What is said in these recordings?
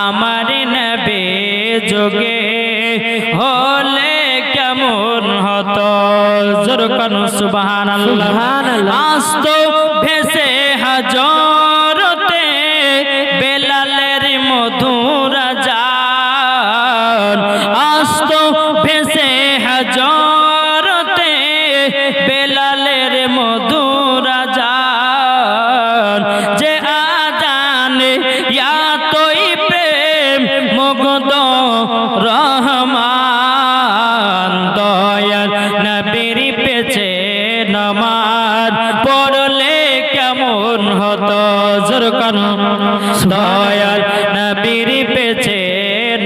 আমার নবে যোগে হলে কেমন হত? জোর কানু সুবাহ আস্ত ভেসে হাজরতে হতো জোরকান দয়াল নবীর পেছে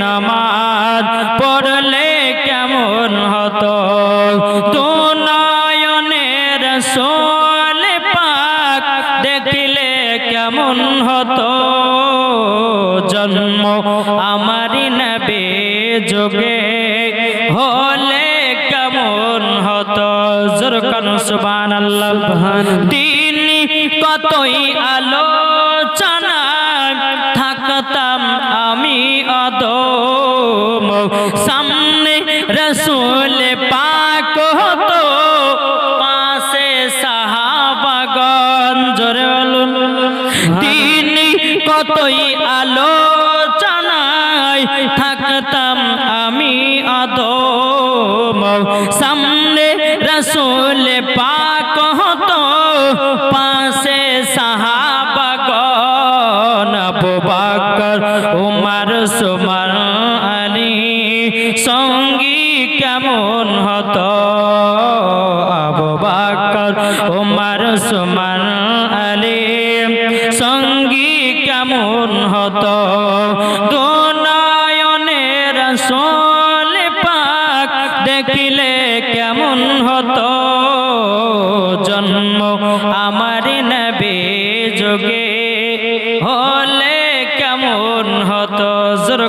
নমাজ পড়লে কেমন হতো? তু নয়নের সোল পাক দেখিলে কেমন হতো? জন্ম আমারি নবে যোগে হলে কেমন হতো? জোরকান সুবান আল্লাহ তিনি কতই আলোচনা থাকতাম আমি অদম সামনে রসুল পাক হতো, পাশে বলুন তিনি কতই আলোচনায় থাকতাম আমি আদম সামনে রসুল পাক হতো উমর সুমর আলী সঙ্গী কেমন হতো? আবু বকর, উমর সুমর আলী। সঙ্গী কেমন হতো? দুনয়নের সোল পাক দেখিলে কেমন হতো? জোর